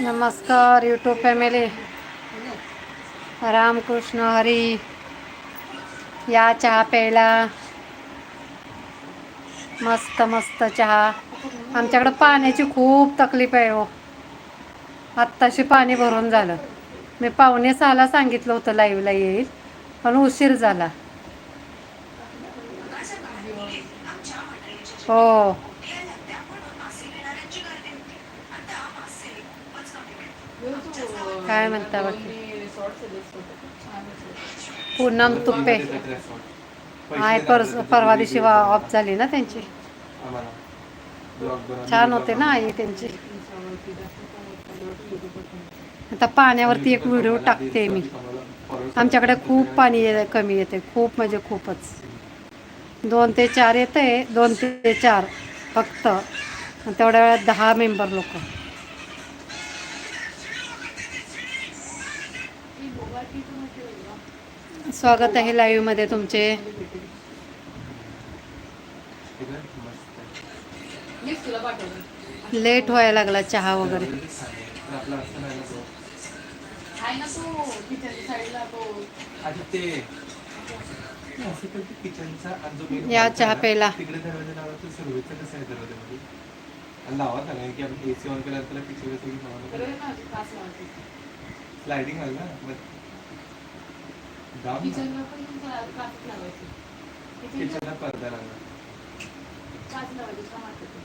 नमस्कार YouTube family Ramakrishna Hari. या चहा प्यायला. मस्त मस्त चहा. आमच्याकडं पाण्याची खूप तकलीफ आहे हो. आत्ताशी पाणी भरून झालं. मी पाहुणे सहाला सांगितलं होतं लाईव्हला येईल पण उशीर झाला. हो. काय म्हणता बाकी? पूनम तुप्पे. आहे पर परवा दिवशी ऑफ झाली ना त्यांची? छान होते ना आई त्यांची. आता पाण्यावरती एक व्हिडिओ टाकते मी. आमच्याकडे खूप पाणी ये- कमी येते. खूप म्हणजे खूपच. दोन ते चार येते दोन ते चार फक्त. तेवढ्या वेळात दहा मेंबर लोक. स्वागत आहे लाईव्हमध्ये तुमचे लेट व्हायला लागला चहा वगैरे या चहा प्यायला. तिकडे दाब ना. किचनला पण तुमचा काच लावायची. किचनला किचनला पडदा लागला. काच लावायची छान वाटतं ते.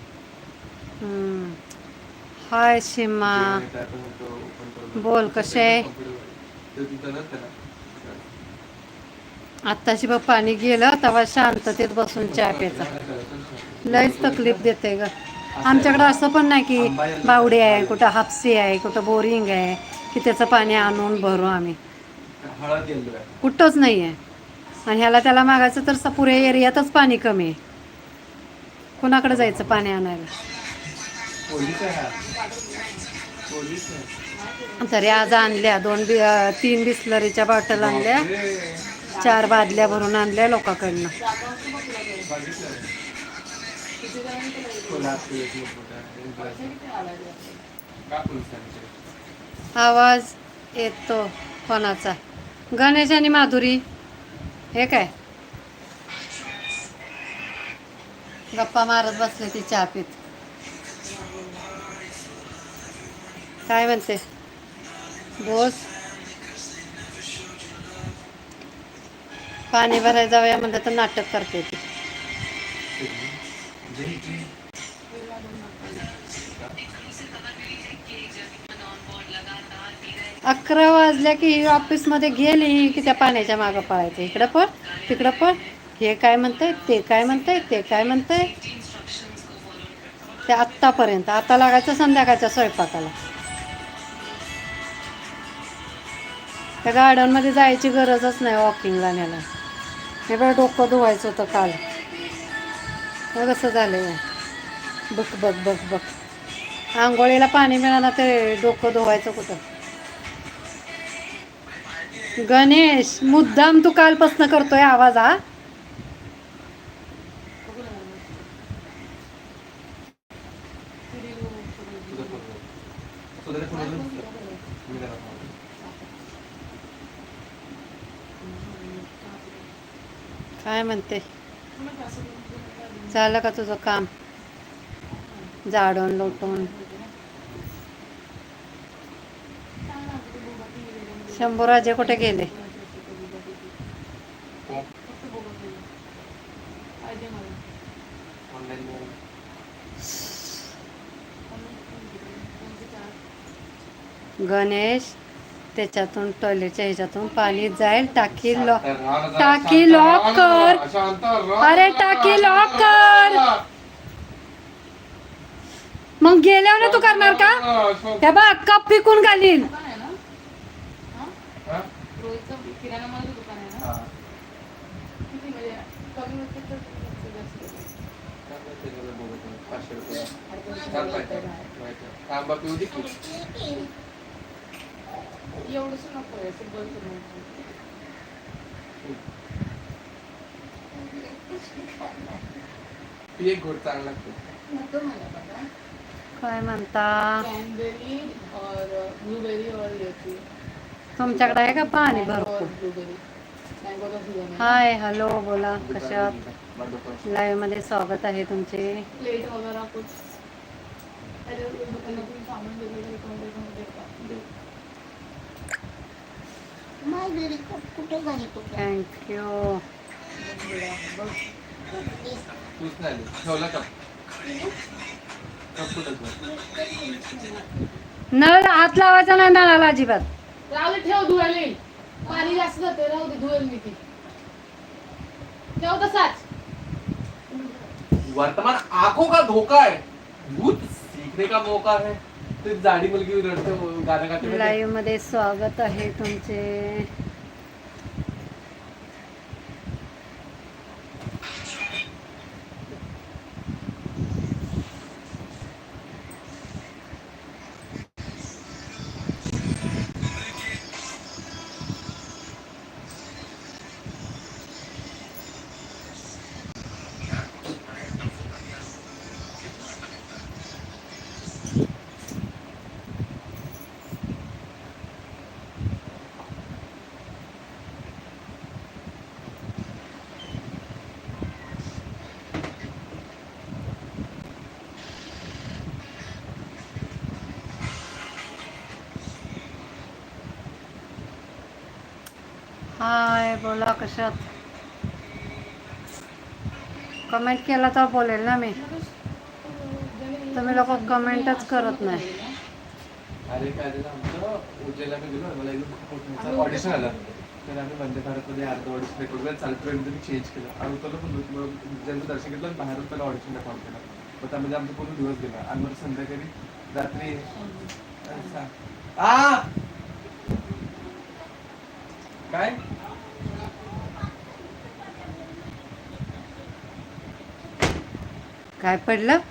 हम्म. हाय सीमा. बोल, त्याला आत्ताशी बघ पाणी गेलं तेव्हा शांततेत बसून चहा प्यायचा. लयच तकलीफ देते ग. आमच्याकडं असं पण नाही की बावडी आहे कुठं हापसी आहे कुठं बोरिंग आहे की त्याचं पाणी आणून भरू आम्ही. हळद येल्लो आहे कुठंच नाही आहे आणि ह्याला त्याला मागायचं तर पुऱ्या एरियातच पाणी कमी आहे. कुणाकडे जायचं पाणी आणायला? तरी आज आणल्या. दोन बी तीन बिस्लरीच्या बॉटल आणल्या. चार बादल्या भरून आणल्या लोकांकडनं. आवाज येतो कोणाचा? गणेश आणि माधुरी. हे काय? गप्पा मारत बसले ती चहा पीत. काय म्हणते? बोस पाणी भरायला जाऊया म्हणलं तर नाटक करते ती. अकरा वाजल्या की ही ऑफिसमध्ये गेली की त्या पाण्याच्या मागं पळायचं. इकडं पण तिकडं पण हे काय म्हणतंय ते काय म्हणतंय ते काय म्हणतंय? ते आत्तापर्यंत आता लागायचं संध्याकाळच्या स्वयंपाकाला. त्या गार्डनमध्ये जायची गरजच नाही वॉकिंगला न्यायला. हे बघा डोकं धुवायचं होतं काल. मग कसं झालं बघ बघ बघ बघ. आंघोळीला पाणी मिळालं ते डोकं धुवायचं कुठं? गणेश मुद्दाम तू कालपासनं करतोय आवाज हा? काय म्हणते? झालं का तुझं काम? झाडून लोटून. शंभूराजे कुठे गेले? गणेश त्याच्यातून टॉयलेटच्या ह्याच्यातून पाणी जाईल. टाकी लॉक टाकी लॉक कर अरे टाकी लॉक कर मग गेल्यावर ना तू करणार का? हे बघ कप फिकून घालील दुकान आहे ना हा? रोजचं किराणा मालाचं दुकान आहे ना? किती म्हणजे कमी होते तर पिऊ दे एवढंच नको आहे सिंपल पी एक घोट चांगला लागतो. मला काय म्हणता? कॅनबेरी और ब्लूबेरी और ये थी तुमच्याकडे आहे का पाणी भरपूर? हाय हॅलो बोला कशा लाईव्हमध्ये स्वागत आहे तुमचे. थँक्यू? नळ हात लावायचा नाही नळाला अजिबात. राहू दे ठेव धुवायला येईल. पाणी जास्त जाते राहू दे धुवेल मी ती. ठेव तसाच. वर्तमान आंखों का धोखा है भूत सीखने का मौका है? ते जाडी मुलगी रडते गाणं गाते आहे? लाईव्हमध्ये स्वागत आहे तुमचे. बोला कशात? कमेंट केला तर बोलेल ना मी. तुम्ही लोक कमेंटच करत नाही. अरे काय झालं आमचं उज्जैनला मी गेलो मला एकदम ऑडिशन आलं. तर आम्ही वंदे भारतमध्ये अर्ध ऑडिशन रेकॉर्ड मी चेंज केलं. आणि उतरलो पण उज्जैनचं दर्शन घेतलं आणि बाहेरून पहिला ऑडिशनला कॉल केला. मग त्यामध्ये आमचा पूर्ण दिवस गेला. आणि मग संध्याकाळी रात्री काय? काय पडलं?